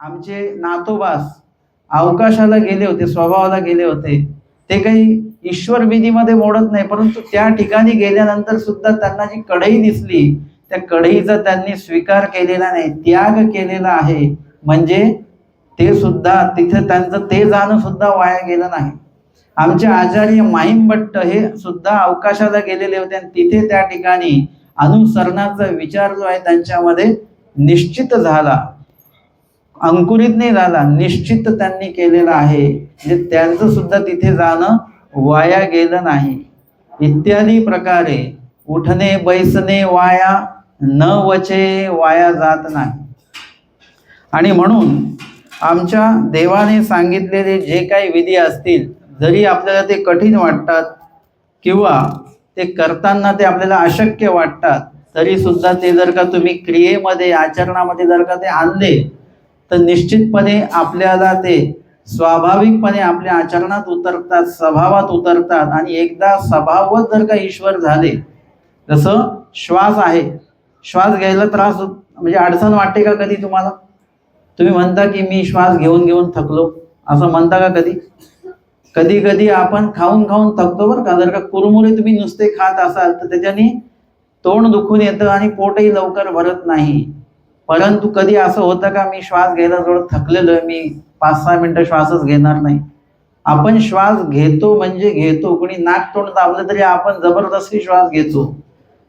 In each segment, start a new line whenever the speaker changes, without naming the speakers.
आमचे नातोबास अवकाशाला गेले होते स्वभावाला गेले होते. ते काही ईश्वर विधीमध्ये मोडत नाही परंतु त्या ठिकाणी गेल्यानंतर सुद्धा त्यांना जी कढई दिसली त्या कढईचा त्यांनी स्वीकार केलेला नाही त्याग केलेला आहे. म्हणजे ते सुद्धा तिथे त्यांचं ते जाणं सुद्धा वाया गेलं नाही. आमचे आचार्य माहीम भट्ट हे सुद्धा अवकाशाला गेलेले होते आणि तिथे त्या ठिकाणी अनुसरणाचा विचार जो आहे त्यांच्यामध्ये निश्चित झाला. अंकुरित नाही झाला निश्चित त्यांनी केलेला आहे. म्हणजे त्यांचं सुद्धा तिथे जाणं वाया गेलं नाही. इत्यादी प्रकारे उठणे बैसणे वाया न वचे वाया जात नाही. आणि म्हणून आमच्या देवाने सांगितलेले जे काही विधी असतील जरी आपल्याला ते कठीण वाटतात किंवा ते करताना ते आपल्याला अशक्य वाटतात तरी सुद्धा ते जर का तुम्ही क्रियेमध्ये आचरणामध्ये जर का ते आणले तर निश्चितपणे आपल्याला ते स्वाभाविकपणे आपल्या आचरणात उतरतात स्वभावात उतरतात आणि एकदा स्वभावच जर का ईश्वर झाले जसं श्वास आहे श्वास घ्यायला त्रास म्हणजे अडचण वाटते का कधी तुम्हाला? तुम्ही म्हणता की मी श्वास घेऊन घेऊन थकलो असं म्हणता का कधी? कधी कधी आपण खाऊन खाऊन थकतो बरं का जर का कुरमुरे तुम्ही नुसते खात असाल तर त्याच्याने तोंड दुखून येतं आणि पोटही लवकर भरत नाही. परंतु कधी असं होतं का मी श्वास घ्यायला थोडं थकलेलो आहे मी पाच सहा मिनटं श्वासच घेणार नाही. आपण श्वास घेतो म्हणजे घेतो कोणी नाक तोंड दाबलं तरी आपण जबरदस्ती श्वास घेतो.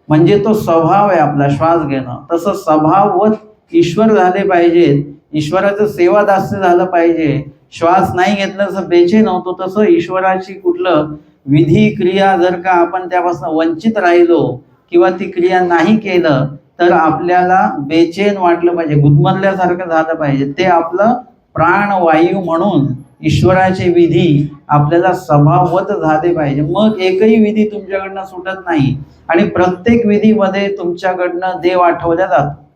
म्हणजे तो स्वभाव आहे आपला श्वास घेणं. तसं स्वभाव व ईश्वर झाले पाहिजेत ईश्वराचं सेवा सेवादास्य झालं पाहिजे. श्वास नाही घेतलं तसं बेचैन होतो तसं ईश्वराची कुठलं विधी क्रिया जर का आपण त्यापासून वंचित राहिलो किंवा ती क्रिया नाही केलं तर आपल्याला बेचैन वाटलं पाहिजे. गुदमरल्यासारखं झालं पाहिजे. ते आपलं प्राणवायू म्हणून ईश्वराचे विधी आपल्याला समावत झाले पाहिजे. मग एकही विधी तुमच्याकडनं सुटत नाही. आणि प्रत्येक विधीमध्ये तुमच्याकडनं देव आठवल्या जातो.